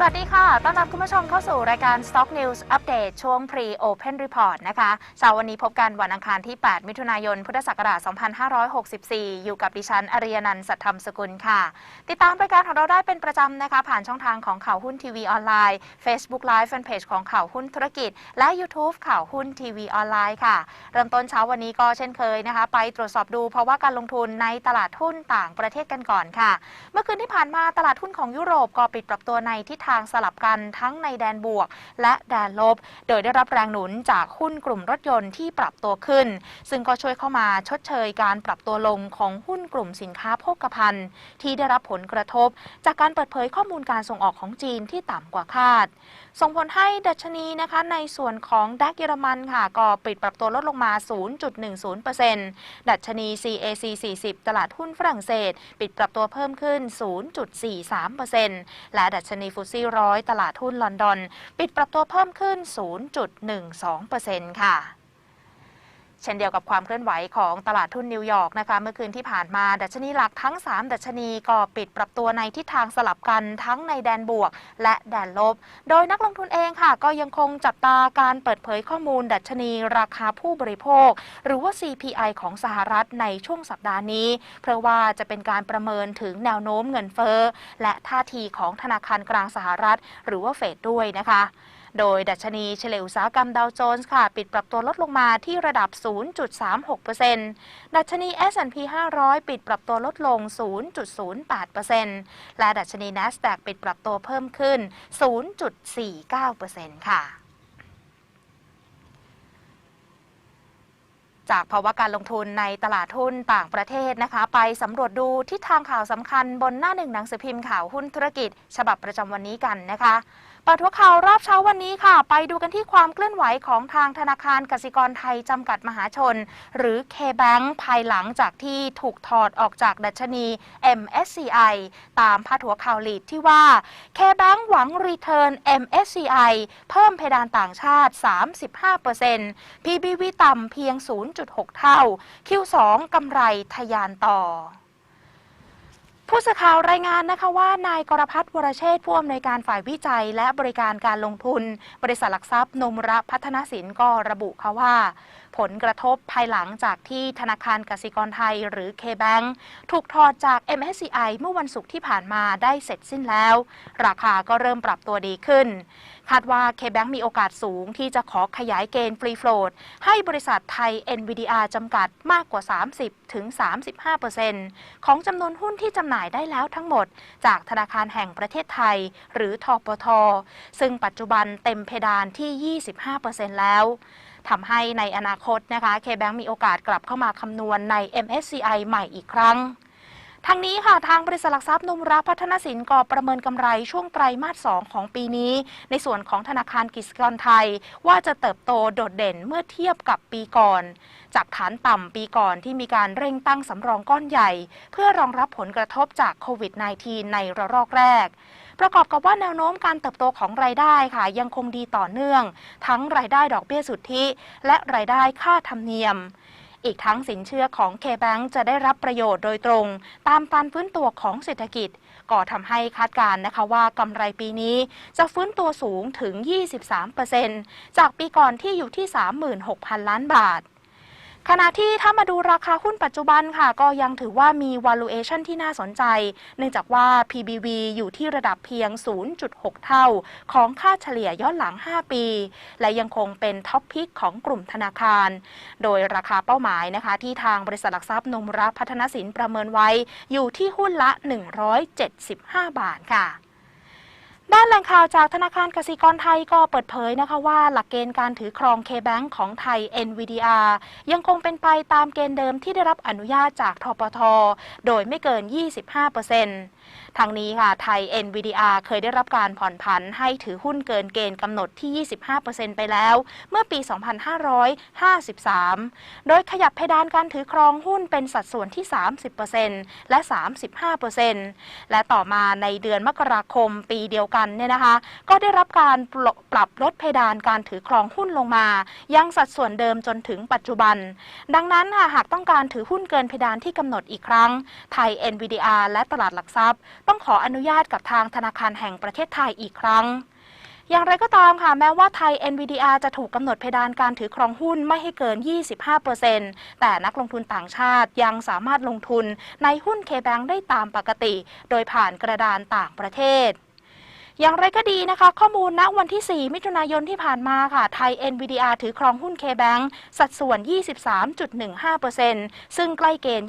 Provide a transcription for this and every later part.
สวัสดีค่ะ ต้อนรับคุณผู้ชมเข้าสู่รายการ Stock News Update ช่วง Pre Open Report นะคะเช้าวันนี้พบกันวันอังคารที่ 8 มิถุนายน พุทธศักราช 2564 อยู่กับดิฉัน อริยนันท์สัตธรรมสกุลค่ะ ติดตามรายการของเราได้เป็นประจำนะคะ ผ่านช่องทางของข่าวหุ้นทีวีออนไลน์ Facebook Live Fanpage ของข่าวหุ้นธุรกิจ และ YouTube ข่าวหุ้นทีวีออนไลน์ค่ะ เริ่มต้นเช้าวันนี้ก็เช่นเคยนะคะ ไปตรวจสอบดูเพราะว่าการลงทุนในตลาดหุ้นต่างประเทศกันก่อนค่ะ เมื่อคืนที่ผ่านมาตลาดหุ้นของยุโรปก็ปิดปรับตัวในทิศทางสลับกันทั้งในแดนบวก และแดนลบ โดยได้รับแรงหนุนจากหุ้นกลุ่มรถยนต์ที่ปรับตัวขึ้น ซึ่งก็ช่วยเข้ามาชดเชยการปรับตัวลงของหุ้นกลุ่มสินค้าโภคภัณฑ์ ที่ได้รับผลกระทบ จากการเปิดเผยข้อมูลการส่งออกของจีนที่ต่ำกว่าคาด ส่งผลให้ดัชนีนะคะในส่วนของดักเยอรมันค่ะก็ปิดปรับตัวลดลงมา 0.10%ดัชนี CAC 40 ตลาดหุ้นฝรั่งเศส ปิดปรับตัวเพิ่มขึ้น 0.43%และดัชนีฟุตซี่ร้อยตลาดหุ้นลอนดอน ปิดปรับตัวเพิ่มขึ้น 0.12%ค่ะ เช่นเดียวกับความเคลื่อนไหวของตลาดทุนนิวยอร์กนะคะ เมื่อคืนที่ผ่านมา ดัชนีหลักทั้ง 3 ดัชนีก็ปิดปรับตัวในทิศทางสลับกันทั้งในแดนบวก และแดนลบ โดยนักลงทุนเองค่ะ ก็ยังคงจับตาการเปิดเผยข้อมูล ดัชนีราคาผู้บริโภค หรือว่า CPI ของสหรัฐในช่วงสัปดาห์นี้ เพราะว่าจะเป็นการประเมินถึงแนวโน้มเงินเฟ้อและท่าทีของธนาคารกลางสหรัฐ หรือว่าเฟดด้วยนะคะ โดยดัชนีเฉลี่ยอุตสาหกรรมดาวโจนส์ค่ะ ปิดปรับตัวลดลงมาที่ระดับ 0.36%ดัชนี S&P 500 ปิดปรับตัวลดลง 0.08%และดัชนี NASDAQ ปิดปรับตัวเพิ่มขึ้น 0.49%ค่ะจากภาวะการลงทุนในตลาดหุ้นต่างประเทศนะคะ ไปสำรวจดูทิศทางข่าวสำคัญบนหน้าหนึ่งหนังสือพิมพ์ข่าวหุ้นธุรกิจ ฉบับประจำวันนี้กันนะคะ ปิดหัวข่าวรอบเช้าวันนี้ค่ะ ไปดูกันที่ความเคลื่อนไหวของทางธนาคารกสิกรไทยจำกัดมหาชน หรือ K-Bank ภายหลังจากที่ถูกถอดออกจากดัชนี MSCI ตามพาดหัวข่าวลีดที่ว่า K-Bank หวังรีเทิร์น MSCI เพิ่มเพดานต่างชาติ 35% PBV ต่ำเพียง 0.6 เท่า Q2 กำไรทะยานต่อ ผู้สื่อข่าวรายงานนะคะว่านายกรพัฒน์วรเชษผู้อำนวยการฝ่ายวิจัย และบริการการลงทุน บริษัทหลักทรัพย์นมระพัฒนสินก็ระบุค่ะว่า ผลกระทบภายหลังจากที่ธนาคารกสิกรไทยหรือ K-Bank ถูกถอดจาก MSCI เมื่อวันศุกร์ที่ผ่านมาได้เสร็จสิ้นแล้ว ราคาก็เริ่มปรับตัวดีขึ้น คาดว่า K-Bank มีโอกาสสูงที่จะขอขยายเกณฑ์ฟรีโฟลดให้บริษัทไทย NVDR จำกัดมากกว่า 30ถึง35%ของจำนวนหุ้นที่จำหน่ายได้แล้วทั้งหมด จากธนาคารแห่งประเทศไทย หรือทปท ซึ่งปัจจุบันเต็มเพดานที่ 25%แล้ว ทำให้ในอนาคตนะคะ K-Bank มีโอกาสกลับเข้ามาคำนวณใน MSCI ใหม่อีกครั้งทางนี้ค่ะทางบริษัทหลักทรัพย์นมรัพัฒนสินก็ประเมินกำไรช่วงไตรมาส 2 ของปีนี้ ในส่วนของธนาคารกสิกรไทย ว่าจะเติบโตโดดเด่นเมื่อเทียบกับปีก่อน จากฐานต่ำปีก่อนที่มีการเร่งตั้งสำรองก้อนใหญ่ เพื่อรองรับผลกระทบจากโควิด -19 ในระลอกแรก ประกอบกับว่าแนวโน้มการเติบโตของรายได้ค่ะ ยังคงดีต่อเนื่อง ทั้งรายได้ดอกเบี้ยสุทธิ และรายได้ค่าธรรมเนียมอีกทั้งสินเชื่อของ K-Bank จะได้รับประโยชน์โดยตรง ตามการฟื้นตัวของเศรษฐกิจ ก็ทำให้คาดการณ์นะคะว่ากำไรปีนี้จะฟื้นตัวสูงถึง 23%จากปีก่อนที่อยู่ที่ 36,000 ล้านบาท ขณะที่ถ้ามาดูราคาหุ้นปัจจุบันค่ะ ก็ยังถือว่ามี valuation ที่น่าสนใจ เนื่องจากว่า PBV อยู่ที่ระดับเพียง 0.6 เท่า ของค่าเฉลี่ยย้อนหลัง 5 ปี และยังคงเป็นท็อปพิกของกลุ่มธนาคาร โดยราคาเป้าหมายนะคะที่ทางบริษัทหลักทรัพย์นมรักพัฒนสินประเมินไว้ อยู่ที่หุ้นละ 175 บาทค่ะ ด้านแหล่งข่าวจากธนาคารกสิกรไทยก็เปิดเผยนะคะว่าหลักเกณฑ์การถือครอง K-Bank ของไทย NVDR ยังคงเป็นไปตามเกณฑ์เดิมที่ได้รับอนุญาตจากทปท โดยไม่เกิน 25% ทางนี้ค่ะไทย NVDR เคยได้รับการผ่อนผันให้ถือหุ้นเกินเกณฑ์กำหนดที่ 25%ไปแล้ว เมื่อปี 2553 โดยขยับเพดานการถือครองหุ้นเป็นสัดส่วนที่ 30%และ 35%และต่อมาในเดือนมกราคมปีเดียวกันเนี่ยนะคะ ก็ได้รับการปรับลดเพดานการถือครองหุ้นลงมา ยังสัดส่วนเดิมจนถึงปัจจุบัน ดังนั้นค่ะหากต้องการถือหุ้นเกินเพดานที่กำหนดอีกครั้ง ไทย NVDR และตลาดหลักทรัพย์ต้องขออนุญาตกับทางธนาคารแห่งประเทศไทยอีกครั้ง อย่างไรก็ตามค่ะ แม้ว่าไทย NVDR จะถูกกำหนดเพดานการถือครองหุ้นไม่ให้เกิน 25%แต่นักลงทุนต่างชาติยังสามารถลงทุนในหุ้น KBank ได้ตามปกติ โดยผ่านกระดานต่างประเทศ อย่างไรก็ดีนะคะ ข้อมูลณวันที่ 4 มิถุนายนที่ผ่านมาค่ะ ไทย NVDR ถือครองหุ้น KBank สัดส่วน 23.15%ซึ่งใกล้เกณฑ์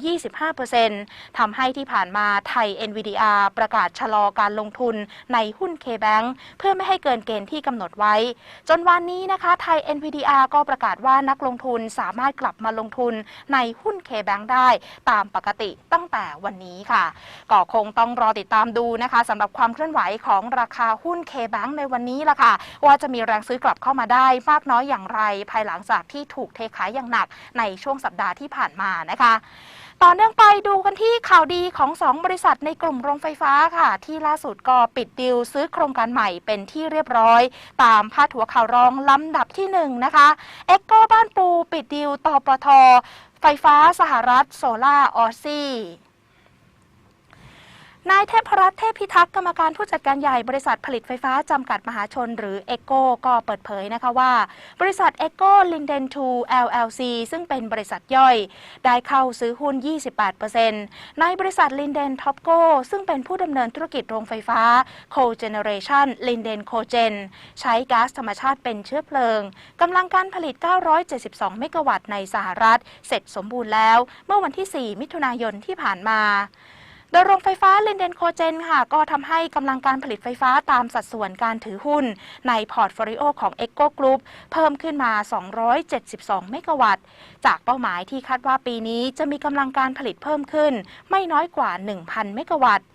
25%ทำให้ที่ผ่านมาไทย NVDR ประกาศชะลอการลงทุนในหุ้น KBank เพื่อไม่ให้เกินเกณฑ์ที่กำหนดไว้ จนวันนี้นะคะ ไทย NVDR ก็ประกาศว่านักลงทุนสามารถกลับมาลงทุนในหุ้น KBank ได้ตามปกติตั้งแต่วันนี้ค่ะ ก็คงต้องรอติดตามดูนะคะสำหรับความเคลื่อนไหวของราคาหุ้น K-Bank ในวันนี้ล่ะค่ะ ว่าจะมีแรงซื้อกลับเข้ามาได้มากน้อยอย่างไร ภายหลังจากที่ถูกเทขายอย่างหนักในช่วงสัปดาห์ที่ผ่านมานะคะต่อเนื่องไปดูกันที่ข่าวดีของ 2 บริษัทในกลุ่มโรงไฟฟ้าค่ะ ที่ล่าสุดก็ปิดดีลซื้อโครงการใหม่เป็นที่เรียบร้อย ตามพาดหัวข่าวรองลำดับที่ 1 นะคะเอ็กโกบ้านปูปิดดีลต่อปทไฟฟ้าสหรัฐ โซล่าออซี่ นายเทพรัตน์เทพพิทักษ์กรรมการผู้จัดการใหญ่บริษัทผลิตไฟฟ้าจำกัดมหาชนหรือเอโกก็เปิดเผยนะคะว่า บริษัทเอโกลินเดนทู LLC ซึ่งเป็นบริษัทย่อย ได้เข้าซื้อหุ้น 28%ในบริษัทลินเดนท็อปโกซึ่งเป็นผู้ดำเนินธุรกิจโรงไฟฟ้า Co-Generation ลินเดนโคเจนใช้ก๊าซธรรมชาติเป็นเชื้อเพลิงกำลังการผลิต 972 เมกะวัตต์ในสหรัฐ เสร็จสมบูรณ์แล้ว เมื่อวันที่ 4 มิถุนายนที่ผ่านมา โดยโรงไฟฟ้าลินเดนโคเจนค่ะ ก็ทำให้กำลังการผลิตไฟฟ้าตามสัดส่วนการถือหุ้น ในพอร์ตโฟลิโอของ e c o Group เพิ่มขึ้นมา 272 เมกะวัตต์ จากเป้าหมายที่คาดว่าปีนี้จะมีกำลังการผลิตเพิ่มขึ้น ไม่น้อยกว่า 1,000 เมกะวัตต์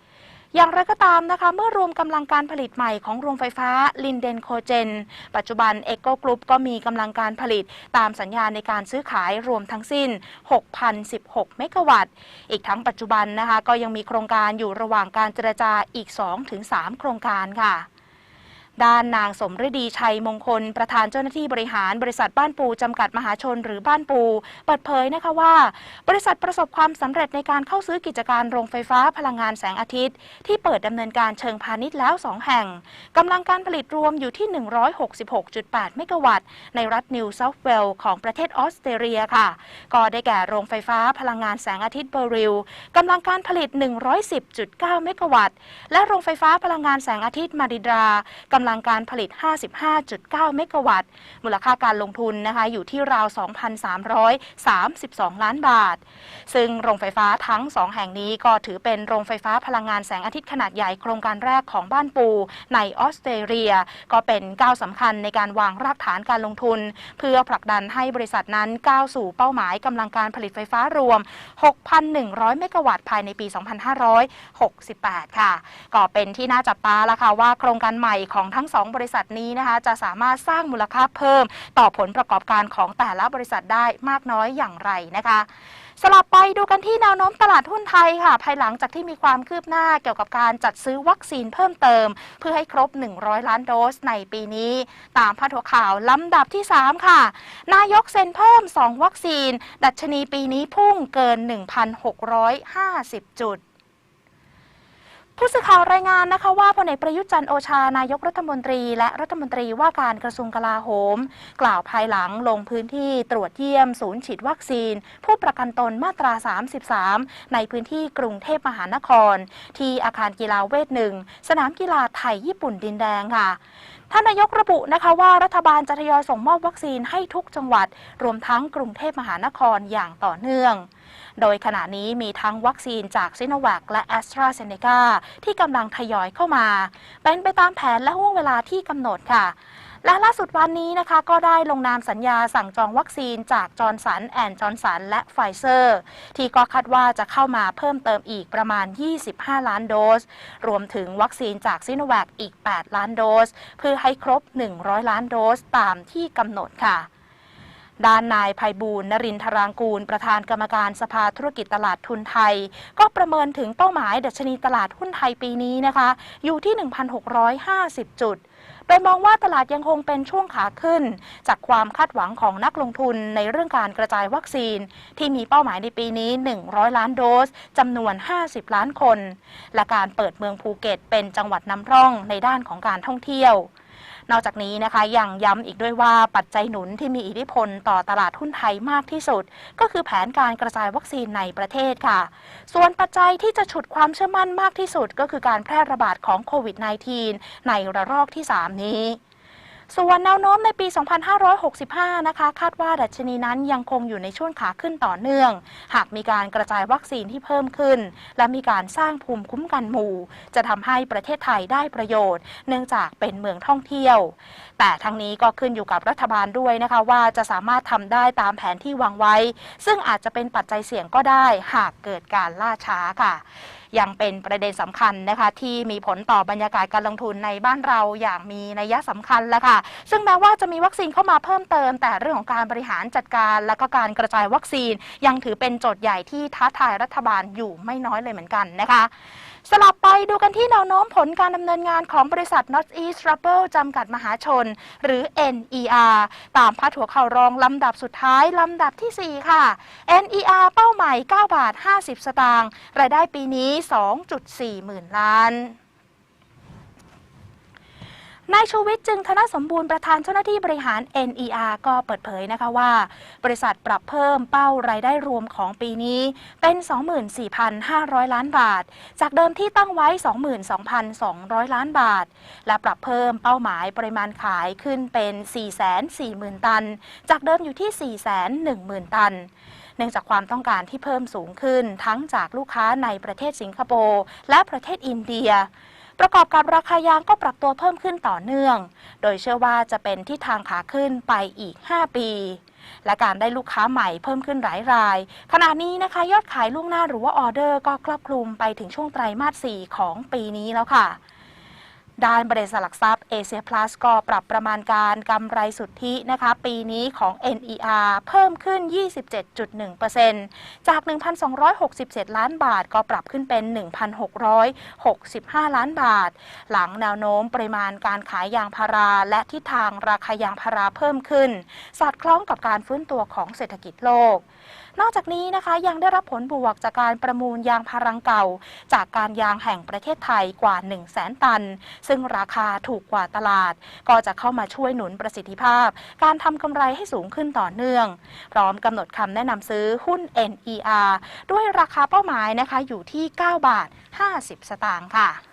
อย่างไรก็ตามนะคะ เมื่อรวมกำลังการผลิตใหม่ของโรงไฟฟ้าลินเดนโคเจน ปัจจุบันเอโกกรุ๊ปก็มีกำลังการผลิตตามสัญญาในการซื้อขายรวมทั้งสิ้น 6,016 เมกะวัตต์ อีกทั้งปัจจุบันนะคะ ก็ยังมีโครงการอยู่ระหว่างการเจรจาอีก 2-3 โครงการค่ะ ด้านนางสมฤดีชัยมงคล ประธานเจ้าหน้าที่บริหารบริษัทบ้านปูจำกัดมหาชนหรือบ้านปู เปิดเผยนะคะว่า บริษัทประสบความสำเร็จในการเข้าซื้อกิจการโรงไฟฟ้าพลังงานแสงอาทิตย์ ที่เปิดดำเนินการเชิงพาณิชย์แล้ว 2 แห่งกำลังการผลิตรวมอยู่ที่ 166.8 เมกะวัตต์ ในรัฐนิวเซาท์เวลของประเทศออสเตรเลียค่ะ ก็ได้แก่โรงไฟฟ้าพลังงานแสงอาทิตย์เบอร์ริลกำลังการผลิต 110.9 เมกะวัตต์ และโรงไฟฟ้าพลังงานแสงอาทิตย์มาดิดรากำลังการผลิต 55.9 เมกะวัตต์ มูลค่าการลงทุนนะคะอยู่ที่ราว 2,332 ล้านบาท ซึ่งโรงไฟฟ้าทั้ง 2 แห่งนี้ก็ถือเป็นโรงไฟฟ้าพลังงานแสงอาทิตย์ขนาดใหญ่โครงการแรกของบ้านปู ในออสเตรเลีย ก็เป็นก้าวสำคัญในการวางรากฐานการลงทุน เพื่อผลักดันให้บริษัทนั้นก้าวสู่เป้าหมายกำลังการผลิตไฟฟ้ารวม 6,100 เมกะวัตต์ภายในปี 2568 ค่ะ ก็เป็นที่น่าจับตาแล้วค่ะว่าโครงการใหม่ของทั้ง 2 บริษัทนี้นะคะจะสามารถสร้างมูลค่าเพิ่ม ต่อผลประกอบการของแต่ละบริษัทได้มากน้อยอย่างไรนะคะสลับไปดูกันที่แนวโน้มตลาดหุ้นไทยค่ะ ภายหลังจากที่มีความคืบหน้าเกี่ยวกับการจัดซื้อวัคซีนเพิ่มเติม เพื่อให้ครบ 100 ล้านโดสในปีนี้ ตามพาดหัวข่าวลำดับที่ 3 ค่ะ นายกเซ็นเพิ่ม 2 วัคซีน ดัชนีปีนี้พุ่งเกิน 1,650 จุด ผู้สื่อข่าวรายงานนะคะว่าพลเอกประยุทธ์จันโอชานายกรัฐมนตรี และรัฐมนตรีว่าการกระทรวงกลาโหม กล่าวภายหลังลงพื้นที่ตรวจเยี่ยมศูนย์ฉีดวัคซีน ผู้ประกันตนมาตรา 33 ในพื้นที่กรุงเทพมหานคร ที่อาคารกีฬาเวทหนึ่งสนามกีฬาไทยญี่ปุ่นดินแดงค่ะท่านนายกระบุนะคะว่ารัฐบาลจะทยอยส่งมอบวัคซีนให้ทุกจังหวัด รวมทั้งกรุงเทพมหานครอย่างต่อเนื่อง โดยขณะนี้มีทั้งวัคซีนจากซิโนแวคและแอสตราเซเนกาที่กำลังทยอยเข้ามา เป็นไปตามแผนและห่วงเวลาที่กำหนดค่ะและล่าสุดวันนี้นะคะก็ได้ลงนามสัญญาสั่งจองวัคซีนจากจอร์นสันแอนด์จอร์นสันและไฟเซอร์ ที่ก็คาดว่าจะเข้ามาเพิ่มเติมอีกประมาณ 25 ล้านโดส รวมถึงวัคซีนจากซิโนแวคอีก 8 ล้านโดส เพื่อให้ครบ 100 ล้านโดสตามที่กำหนดค่ะ ด้านนายภัยบูลย์นรินทรางกูล ประธานกรรมการสภาธุรกิจตลาดทุนไทย ก็ประเมินถึงเป้าหมายดัชนีตลาดหุ้นไทยปีนี้นะคะ อยู่ที่ 1,650 จุด โดยมองว่าตลาดยังคงเป็นช่วงขาขึ้น จากความคาดหวังของนักลงทุนในเรื่องการกระจายวัคซีน ที่มีเป้าหมายในปีนี้ 100 ล้านโดสจำนวน 50 ล้านคน และการเปิดเมืองภูเก็ตเป็นจังหวัดนำร่องในด้านของการท่องเที่ยว นอกจากนี้นะคะยังย้ำอีกด้วยว่าปัจจัยหนุนที่มีอิทธิพลต่อตลาดหุ้นไทยมากที่สุด ก็คือแผนการกระจายวัคซีนในประเทศค่ะ ส่วนปัจจัยที่จะฉุดความเชื่อมั่นมากที่สุด ก็คือการแพร่ระบาดของโควิด -19 ในระลอกที่ 3 นี้ ส่วนแนวโน้มในปี 2565 นะคะ คาดว่าดัชนีนั้นยังคงอยู่ในช่วงขาขึ้นต่อเนื่อง หากมีการกระจายวัคซีนที่เพิ่มขึ้น และมีการสร้างภูมิคุ้มกันหมู่ จะทำให้ประเทศไทยได้ประโยชน์ เนื่องจากเป็นเมืองท่องเที่ยว แต่ทั้งนี้ก็ขึ้นอยู่กับรัฐบาลด้วยนะคะว่าจะสามารถทำได้ตามแผนที่วางไว้ ซึ่งอาจจะเป็นปัจจัยเสี่ยงก็ได้ หากเกิดการล่าช้าค่ะ ยังเป็นประเด็นสำคัญนะคะที่มีผลต่อบรรยากาศการลงทุนในบ้านเราอย่างมีนัยสำคัญแล้วค่ะ ซึ่งแม้ว่าจะมีวัคซีนเข้ามาเพิ่มเติม แต่เรื่องของการบริหารจัดการ และก็การกระจายวัคซีน ยังถือเป็นโจทย์ใหญ่ที่ท้าทายรัฐบาลอยู่ไม่น้อยเลยเหมือนกันนะคะ สลับไปดูกันที่แนวโน้มผลการดำเนินงานของบริษัท North East Rubber จำกัดมหาชน หรือ NER ตามพาดหัวข่าวรองลำดับสุดท้าย ลำดับทีสี่4 ค่ะ NER เป้าหมาย 9 บาท 50 สตางค์รายได้ปีนี้ 2.4 หมื่นล้าน นายชูวิทย์จึงธนสมบูรณ์ประธานเจ้าหน้าที่บริหาร NER ก็เปิดเผยนะคะว่า บริษัทปรับเพิ่มเป้ารายได้รวมของปีนี้เป็น 24,500 ล้านบาท จากเดิมที่ตั้งไว้ 22,200 ล้านบาท และปรับเพิ่มเป้าหมายปริมาณขายขึ้นเป็น 440,000 ตัน จากเดิมอยู่ที่ 410,000 ตันเนื่องจากความต้องการที่เพิ่มสูงขึ้นทั้งจากลูกค้าในประเทศสิงคโปร์และประเทศอินเดีย ประกอบกับราคายางก็ปรับตัวเพิ่มขึ้นต่อเนื่อง โดยเชื่อว่าจะเป็นที่ทางขาขึ้นไปอีก 5 ปี และการได้ลูกค้าใหม่เพิ่มขึ้นหลายราย ขณะนี้นะคะยอดขายล่วงหน้าหรือว่าออเดอร์ก็ครอบคลุมไปถึงช่วงไตรมาส 4 ของปีนี้แล้วค่ะ ด้านบริษัทหลักทรัพย์เอเชียพลัสก็ปรับประมาณการกำไรสุทธินะคะปีนี้ของ NER เพิ่มขึ้น 27.1%จาก 1,267 ล้านบาทก็ปรับขึ้นเป็น 1,665 ล้านบาท หลังแนวโน้มปริมาณการขายยางพาราและทิศทางราคายางพาราเพิ่มขึ้น สอดคล้องกับการฟื้นตัวของเศรษฐกิจโลก นอกจากนี้นะคะยังได้รับผลบวกจากการประมูลยางพารังเก่า จากการยางแห่งประเทศไทยกว่า 1 0 0 0 0แสนตัน ซึ่งราคาถูกกว่าตลาด ก็จะเข้ามาช่วยหนุนประสิทธิภาพ การทำกำไรให้สูงขึ้นต่อเนื่อง พร้อมกำหนดคำแนะนำซื้อหุ้น NER ด้วยราคาเป้าหมายนะคะอยู่ที่ 9 บาท 50 สตางค์ค่ะ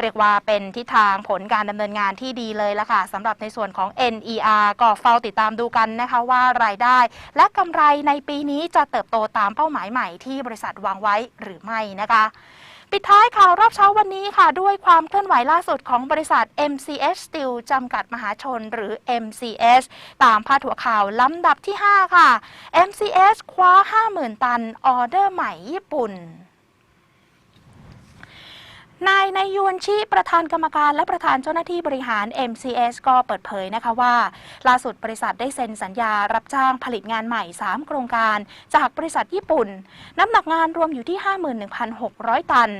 เรียกว่าเป็นทิศทางผลการดำเนินงานที่ดีเลยละค่ะสำหรับในส่วนของ NER ก็เฝ้าติดตามดูกันนะคะว่ารายได้ และกำไรในปีนี้จะเติบโตตามเป้าหมายใหม่ที่บริษัทวางไว้หรือไม่นะคะปิดท้ายข่าวรอบเช้าวันนี้ค่ะ ด้วยความเคลื่อนไหวล่าสุดของบริษัท MCS Steel จำกัดมหาชนหรือ MCS ตามพาดหัวข่าวลำดับที่ 5 ค่ะ MCS คว้า 50,000 ตันออเดอร์ใหม่ญี่ปุ่น นายนายยวนชิประธานกรรมการและประธานเจ้าหน้าที่บริหาร MCS ก็เปิดเผยนะคะว่า ล่าสุดบริษัทได้เซ็นสัญญารับจ้างผลิตงานใหม่ 3 โครงการ จากบริษัทญี่ปุ่น น้ำหนักงานรวมอยู่ที่ 51,600 ตัน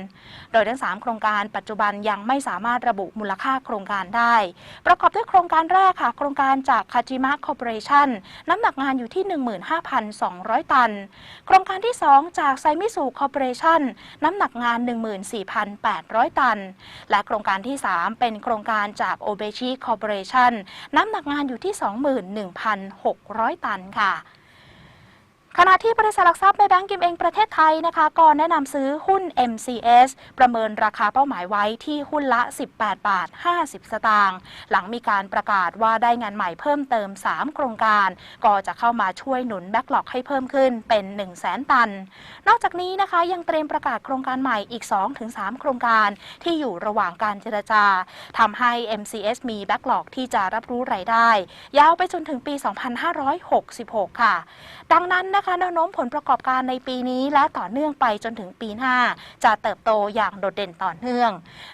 โดยทั้ง 3 โครงการปัจจุบันยังไม่สามารถระบุมูลค่าโครงการได้ ประกอบด้วยโครงการแรกค่ะ โครงการจากคาจิมะคอร์ปอเรชั่นน้ำหนักงานอยู่ที่ 15,200 ตัน โครงการที่ 2 จากไซมิสุคอร์ปอเรชั่นน้ำหนักงาน 14,800ตัน และโครงการที่ 3 เป็นโครงการจากโอเบชิคอร์ปอเรชันน้ำหนักงานอยู่ที่ 21,600 ตันค่ะ ขณะที่บริษัทหลักทรัพย์ในแบงก์กิมเองประเทศไทยนะคะก็แนะนำซื้อหุ้น MCS ประเมินราคาเป้าหมายไว้ที่หุ้นละ 18 บาท 50 สตางค์หลังมีการประกาศว่าได้งานใหม่เพิ่มเติม 3 โครงการ ก็จะเข้ามาช่วยหนุนแบ็กหลอกให้เพิ่มขึ้นเป็น 1 0 0 0 0แตัน นอกจากนี้นะคะยังเตรียมประกาศโครงการใหม่อีก 2-3 โครงการที่อยู่ระหว่างการเจรจาทำให้ MCS มีแบ็กหลอกที่จะรับรู้รายได้ ยาวไปจนถึงปี 2566 ค่ะ ดังนั้นนะคะนะคะแนวโน้มผลประกอบการในปีนี้และต่อเนื่องไปจนถึงปีหน้า จะเติบโตอย่างโดดเด่นต่อเนื่อง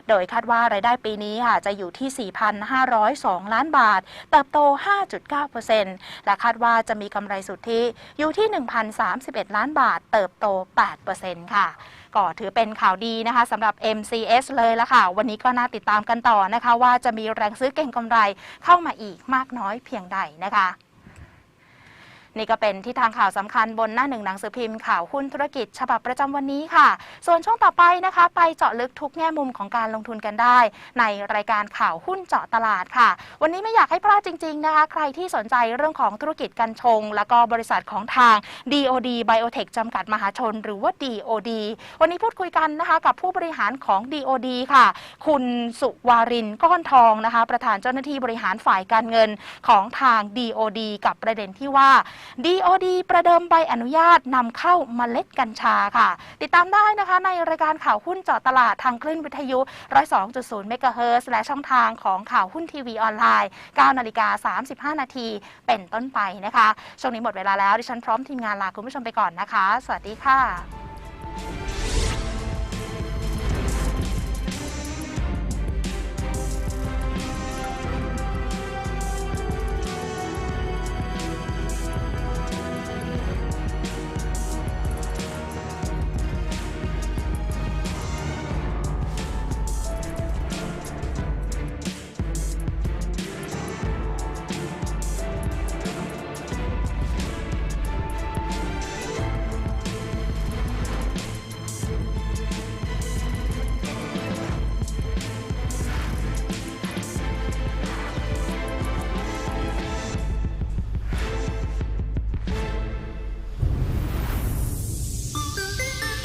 โดยคาดว่ารายได้ปีนี้ค่ะจะอยู่ที่ 4,502 ล้านบาท เติบโต 5.9%และคาดว่าจะมีกำไรสุทธิอยู่ที่ 1,031 ล้านบาท เติบโต 8%ค่ะก็ถือเป็นข่าวดีนะคะสำหรับ MCS เลยละค่ะ วันนี้ก็น่าติดตามกันต่อนะคะ ว่าจะมีแรงซื้อเก่งกำไรเข้ามาอีกมากน้อยเพียงใดนะคะ นี่ก็เป็นที่ทางข่าวสำคัญบนหน้าหนึ่งหนังสือพิมพ์ข่าวหุ้นธุรกิจ ฉบับประจำวันนี้ค่ะ ส่วนช่วงต่อไปนะคะ ไปเจาะลึกทุกแง่มุมของการลงทุนกันได้ ในรายการข่าวหุ้นเจาะตลาดค่ะ วันนี้ไม่อยากให้พลาดจริง ๆนะคะ ใครที่สนใจเรื่องของธุรกิจกัญชง แล้วก็บริษัทของทาง DOD Biotech จำกัดมหาชน หรือว่า DOD วันนี้พูดคุยกันนะคะกับผู้บริหารของ DOD ค่ะ คุณสุวารินก้อนทองนะคะ ประธานเจ้าหน้าที่บริหารฝ่ายการเงินของทาง DOD กับประเด็นที่ว่า DOD ประเดิมใบอนุญาตนำเข้าเมล็ดกัญชาค่ะ ติดตามได้นะคะในรายการข่าวหุ้นเจาะตลาดทางคลื่นวิทยุ 102.0 เมกะเฮิร์และช่องทางของข่าวหุ้นทีวีออนไลน์ 9 นาฬิกา 35 นาทีเป็นต้นไปนะคะ ช่วงนี้หมดเวลาแล้ว ดิฉันพร้อมทีมงานลาคุณผู้ชมไปก่อนนะคะ สวัสดีค่ะ